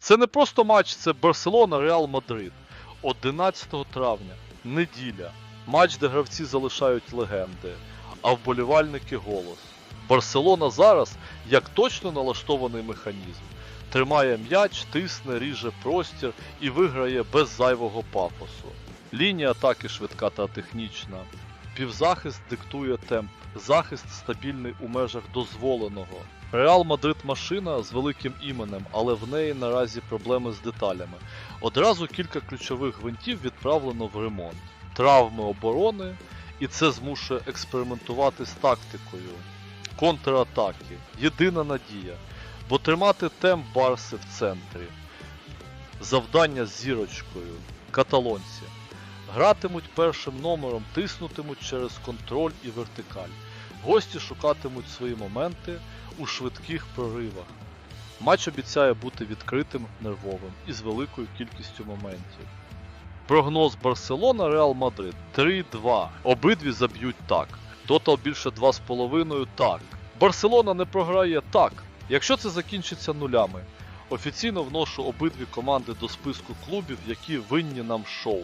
Це не просто матч, це Барселона Реал Мадрид. 11 травня, неділя. Матч, де гравці залишають легенди, а вболівальники голос. Барселона зараз як точно налаштований механізм. Тримає м'яч, тисне, ріже простір і виграє без зайвого пафосу. Лінія атаки швидка та технічна. Півзахист диктує темп, захист стабільний у межах дозволеного. Реал Мадрид машина з великим іменем, але в неї наразі проблеми з деталями. Одразу кілька ключових гвинтів відправлено в ремонт. Травми оборони, і це змушує експериментувати з тактикою. Контратаки. Єдина надія. Бо тримати темп Барси в центрі. Завдання з зірочкою. Каталонці. Гратимуть першим номером, тиснутимуть через контроль і вертикаль. Гості шукатимуть свої моменти у швидких проривах. Матч обіцяє бути відкритим, нервовим і з великою кількістю моментів. Прогноз Барселона Реал Мадрид 3-2. Обидві заб'ють так. Тотал більше 2,5 так. Барселона не програє так. Якщо це закінчиться нулями. Офіційно вношу обидві команди до списку клубів, які винні нам шоу.